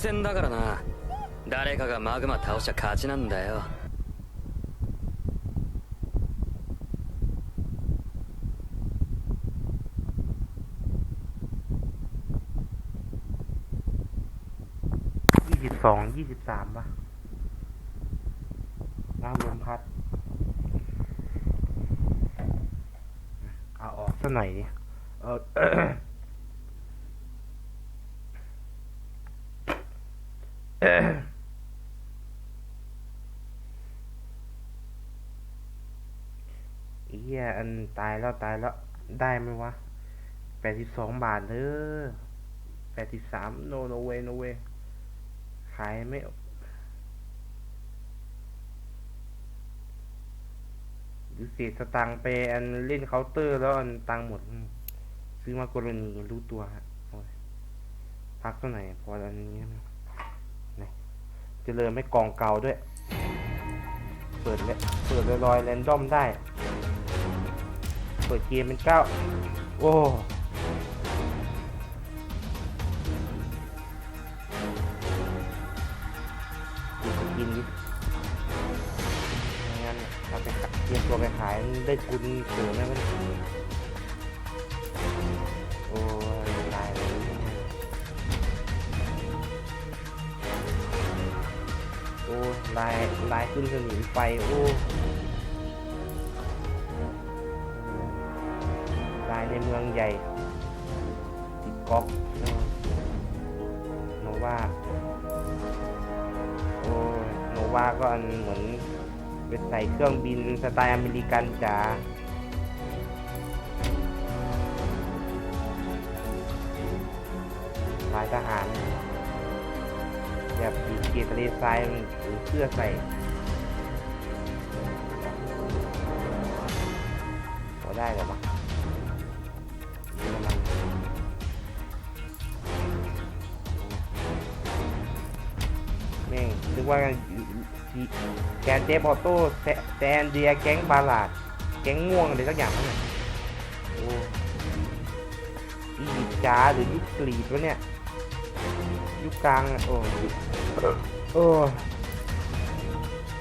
戦だからな誰かがマグマ倒しちゃ勝ちなんだよ ยี่สิบสอง ยี่สิบสามป่ะน้ำลมพัด เอาออกสักหน่อยดิเออ เหี้ยอันตายแล้วตายแล้วได้ไหมวะแปดสิบสองบาทเด้อแปดสิบสามโนโนเวโนเวขายไม่หรือเสียสตังไปอันเล่นเคาน์เตอร์แล้วอันตังหมด ซื้อมากรณีรู้ตัวฮะพักตัวไหนพออันนี้นะ จะเริ่มไม่กองเก่าด้วย เปิดเลยเปิดลอยๆแรนดอมได้ เปิดเกมเป็นเก้าโอ้ดูสกินดิไม่งั้นเอาไปเตรียมตัวไปขายได้ทุนเสริมไหมมัน ลายลายขึ้นสนิมไฟโอ้ลายในเมืองใหญ่ติดก๊อกโนวาโอ้โนวาก็อันเหมือนเป็นใส่เครื่องบินสไตล์อเมริกันจ๋าลายทหารแบบสี เกียร์ทะเลทรายมันถือเสื้อใส่พอได้เหรอวะนี่มันแม่งนึกว่าแกนเจฟออโต้แซนเดียแก๊งบาลาด แก๊งง่วงอะไรสักอย่างนั่โอ้อียิปต์จ๋าหรือยุคกรีดวะเนี่ย ยุคกลางอะโอ้ย โอ้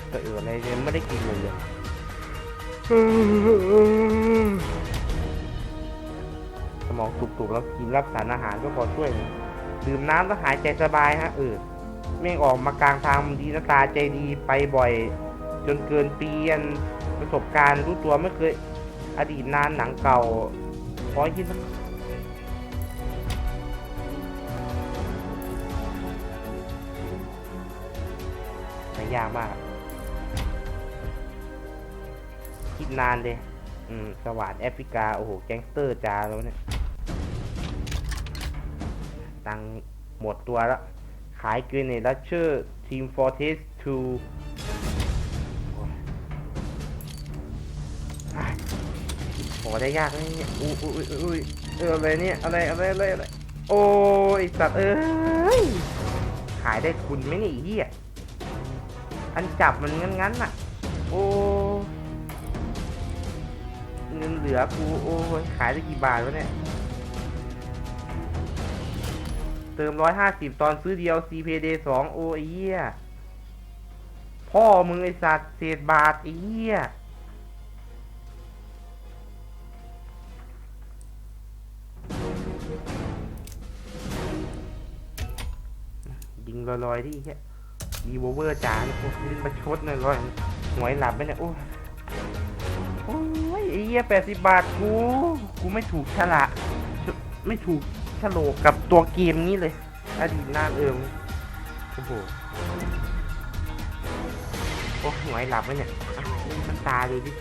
แต่เอออะไรเนี่ยไม่ได้กินเลยเลยสมองตุกๆแล้วกินรับสารอาหารก็พอช่วยนะดื่มน้ำแล้วหายใจสบายฮะเออแม่ออกมากลางทางดีนาตาใจดีไปบ่อย จนเกินปีอันประสบการณ์รู้ตัวไม่เคยอดีตนานหนังเก่าขอคิด ยากมากคิดนานเลย อืม สวัสดแอฟริกา โอ้โห แก๊งสเตอร์จ้าแล้วเนี่ย ตังหมดตัวแล้ว ขายเกินในรัชเชอร์ทีมฟอร์เทสทูขอได้ยากนะเนี่ยอุ้ยอุ้ยอุ้ยเอออะไรเนี่ย อะไร อะไร อะไรอะไร โอ้ยสัตว์เอ้ย ขายได้คุณไหมเนี่ยเหี้ย อันจับมันงั้นๆน่ะ โอ้เงินเหลือกูโอ้ยขายได้กี่บาทวะเนี่ย เติมร้อยห้าสิบตอนซื้อเดียว CPD สองโอไอ้เหี้ย พ่อมึงไอสัตว์เศษบาทไอ้เหี้ยยิงลอยๆที่แค่ ดีโวเวอร์จ๋าเนี่ยโอ้ยมาชดหน่อยลอยหวยหลับไปเนี่ยโอ้ยโอ้ยไอ้เหี้ยแปดสิบบาทกู กูไม่ถูกฉละ ไม่ถูกฉลกกับตัวเกมนี้เลย อดีตนานเอิมโอ้โหโอ้หวยหลับไหมเนี่ยมันตาดูดิ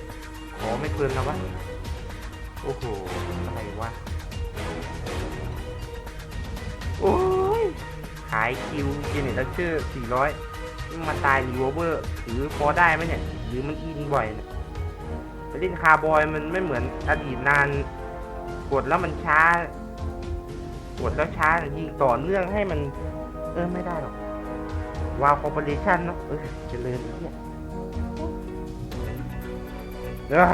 ขอไม่เกินแล้ววะ โอ้โห อะไรวะ โอ้ย ขายคิวเจเนตเชอร์สี่ร้อย มาตายรีโวเวอร์ถือพอได้ไหมเนี่ย หรือมันอินบ่อยเนี่ยไปเล่นคาร์บอยมันไม่เหมือนอดีตนาน กดแล้วมันช้า กดแล้วช้ายิงต่อเนื่องให้มัน เออไม่ได้หรอกวาวคอร์ปอเรชั่นเนาะเออเจริญเนี่ยเอ้ย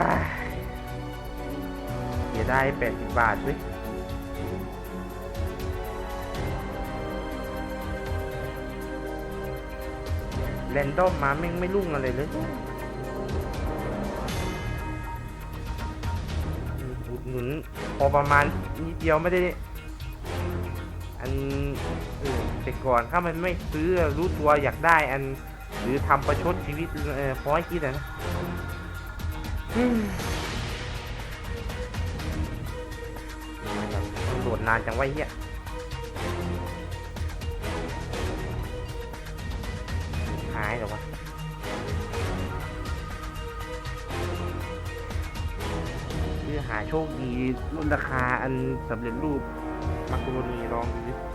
เสียได้แปดสิบบาทด้วย แรนดอมมาแม่งไม่รุ่งอะไรเลยอุดหนุนพอประมาณนิดเดียวไม่ได้ อันแต่ก่อนถ้ามันไม่ซื้อรู้ตัวอยากได้อัน หรือทำประชดชีวิตเออพอให้คิดอะนะอืมมันโหลดนานจังวะไอ้เฮียายเหรอวะเพื่อหาโชคดีรุ่นราคาอันสำเร็จรูปมักกะโรนีลองดู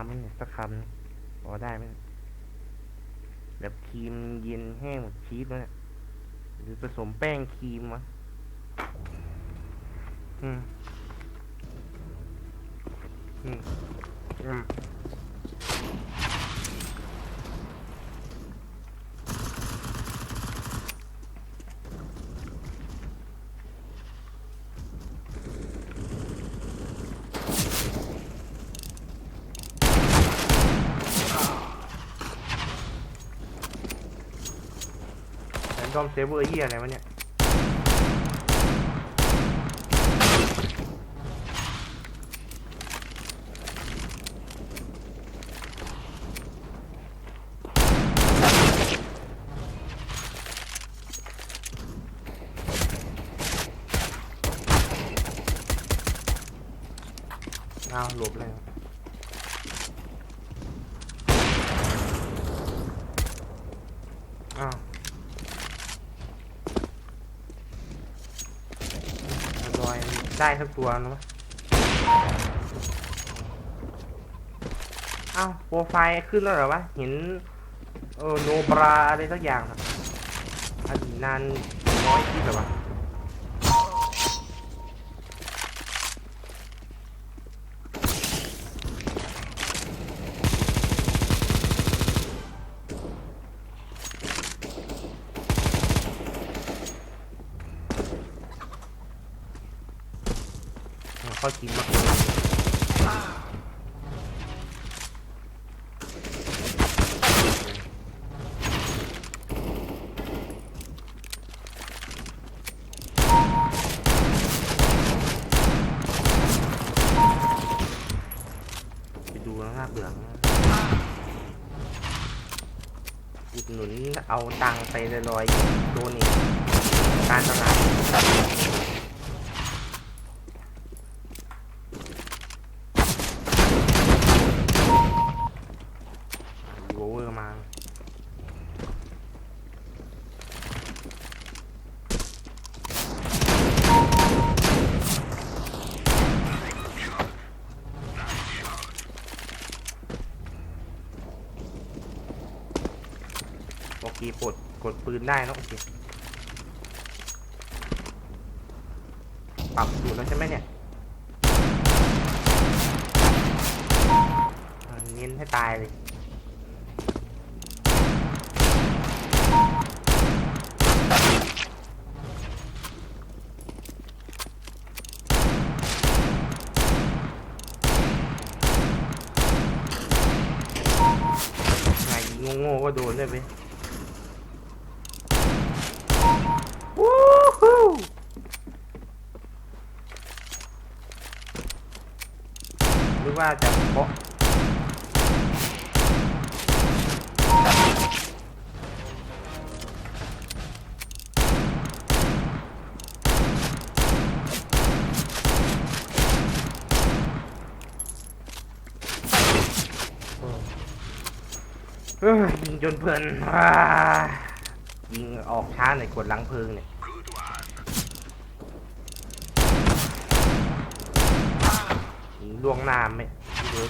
ดิหิวน้ำมั้งเนี่ยสักคำพอได้ไหมแบบครีมเย็นแห้งหมดชีสแล้วเนี่ยหรือผสมแป้งครีมวะอืม อืม อืม แรนดอมเซเวอร์เยี่ยอะไรวะเนี่ยเอาหลบเลยอ้าวล อยได้สักตัวนะวะอ้าวโปรไฟล์ขึ้นแล้วเหรอวะ เห็นเออโนบราอะไรสักอย่างนะอดีตนานน้อยที่แบบว่า ข้าทีมมาไปดูแล้วน่าเบื่อมากอุดหนุนเอาตังไปลอยๆโดนี่การตลาด โอเวอร์มา โอเคกดกดปืนได้เนอะโอเคปรับสูตรแล้วใช่ไหมเนี่ยเน้นให้ตายเลยไงโง่ๆก็โดนด้วยไปวู้ฮู้หรือ ว่าจะเพาะเอ้ยิงจนเพลินยิงออกช้าหน่อยกดหลังเพลิงเนี่ย ยิง ล่วงหน้าไม่รู้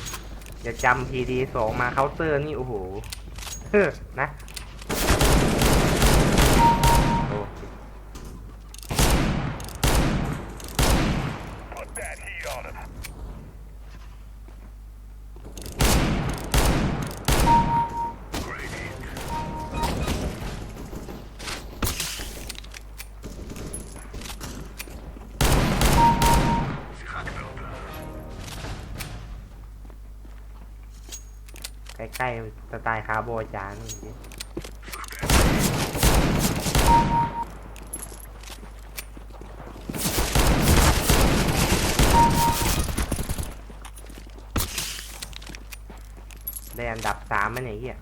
อย่าจำพีดีสองมาเคาน์เตอร์นี่ โอ้โหนะ ใกล้สไตล์คาร์โบจานเมื่อกี้ได้อันดับสามมันไอ้เหี้ย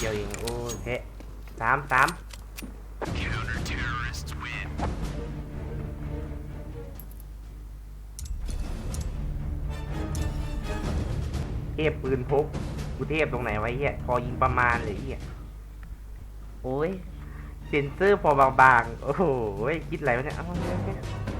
เดียวเองโอ้เทะสามสามเทพปืนพกกูเทพตรงไหนไว้เหี้ยพอยิงประมาณเลยเหี้ยโอ้ยเซนเซอร์พอบางๆ โอ้โหคิดอะไรวะเนี่ย